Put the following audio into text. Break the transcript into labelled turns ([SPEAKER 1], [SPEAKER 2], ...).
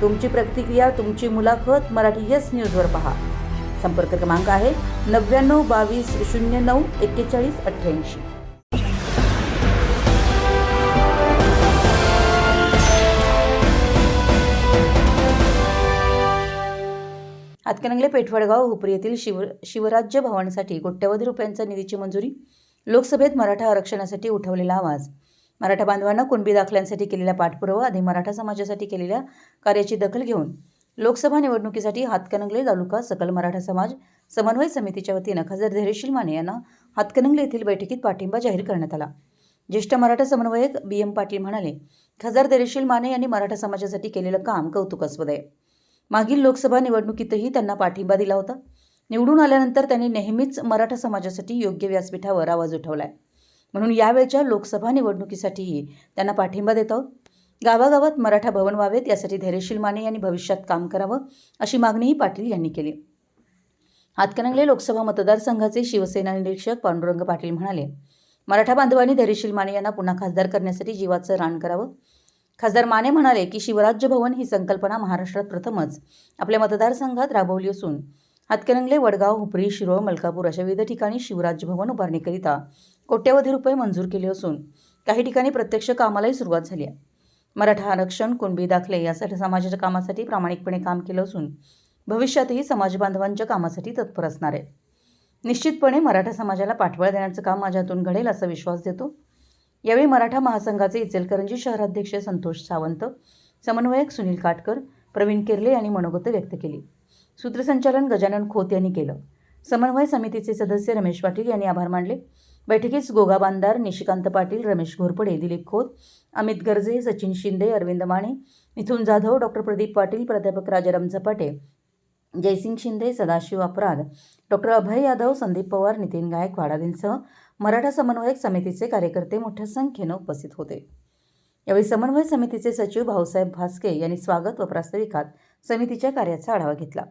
[SPEAKER 1] तुमची प्रतिक्रिया तुमची मुलाखत मराठी यस न्यूजवर पहा. संपर्क क्रमांक आहे नव्याण्णव बावीस शून्य नऊ एक्केचाळीस अठ्ठ्याऐंशी. हातकणंगले पेठवडगाव हुपरी येथील शिव शिवराज्य भवनासाठी कोट्यवधी रुपयांचा निधीची मंजुरी. लोकसभेत मराठा आरक्षणासाठी उठवलेला आवाज. मराठा बांधवांना कुणबी दाखल्यांसाठी केलेला पाठपुरावा आणि मराठा समाजासाठी केलेल्या कार्याची दखल घेऊन लोकसभा निवडणुकीसाठी हातकणंगले तालुका सकल मराठा समाज समन्वय समितीच्या वतीनं खासदार धैर्यशील माने यांना हातकणंगले येथील बैठकीत पाठिंबा जाहीर करण्यात आला. ज्येष्ठ मराठा समन्वयक बी एम पाटील म्हणाले खासदार धैर्यशील माने यांनी मराठा समाजासाठी केलेलं काम कौतुकास्पद आहे. मागील लोकसभा निवडणुकीतही त्यांना पाठिंबा दिला होता. निवडून आल्यानंतर त्यांनी नेहमीच मराठा समाजासाठी योग्य व्यासपीठावर आवाज उठवला आहे म्हणून यावेळच्या लोकसभा निवडणुकीसाठीही त्यांना पाठिंबा देत आहोत. गावागावात मराठा भवन व्हावेत यासाठी धैर्यशील माने यांनी भविष्यात काम करावं अशी मागणीही पाटील यांनी केली. हातकणंगले लोकसभा मतदारसंघाचे शिवसेना निरीक्षक पांडुरंग पाटील म्हणाले मराठा बांधवांनी धैर्यशील माने यांना पुन्हा खासदार करण्यासाठी जीवाचं रान करावं. खासदार माने म्हणाले की शिवराज्य भवन ही संकल्पना महाराष्ट्रात प्रथमच आपल्या मतदारसंघात राबवली असून हातकणंगले वडगाव हुपरी शिरोळ मलकापूर अशा विविध ठिकाणी शिवराज्य भवन उभारणीकरिता कोट्यवधी रुपये मंजूर केले असून काही ठिकाणी प्रत्यक्ष कामालाही सुरुवात झाली आहे. मराठा आरक्षण कुणबी दाखले यासाठी समाजाच्या कामासाठी प्रामाणिकपणे काम केलं असून भविष्यातही समाज बांधवांच्या कामासाठी तत्पर असणार आहे. निश्चितपणे मराठा समाजाला पाठबळ देण्याचं काम माझ्यातून घडेल असा विश्वास देतो. यावेळी मराठा महासंघाचे इचलकरंजी शहराध्यक्ष संतोष सावंत समन्वयक सुनील काटकर प्रवीण किर्ले यांनी मनोगत व्यक्त केली. सूत्रसंचालन गजानन खोत यांनी केलं. समन्वय समितीचे सदस्य रमेश पाटील यांनी आभार मानले. बैठकीस गोगा बांदार निशिकांत पाटील रमेश घोरपडे दिलीप खोत अमित गर्जे सचिन शिंदे अरविंद माने मिथुन जाधव डॉक्टर प्रदीप पाटील प्राध्यापक राजाराम झपाटे जयसिंग शिंदे सदाशिव अपराध डॉक्टर अभय यादव संदीप पवार नितीन गायकवाड आदींसह मराठा समन्वयक समितीचे कार्यकर्ते मोठ्या संख्येनं उपस्थित होते. यावेळी समन्वय समितीचे सचिव भाऊसाहेब भास्के यांनी स्वागत व प्रास्ताविकात समितीच्या कार्याचा आढावा घेतला.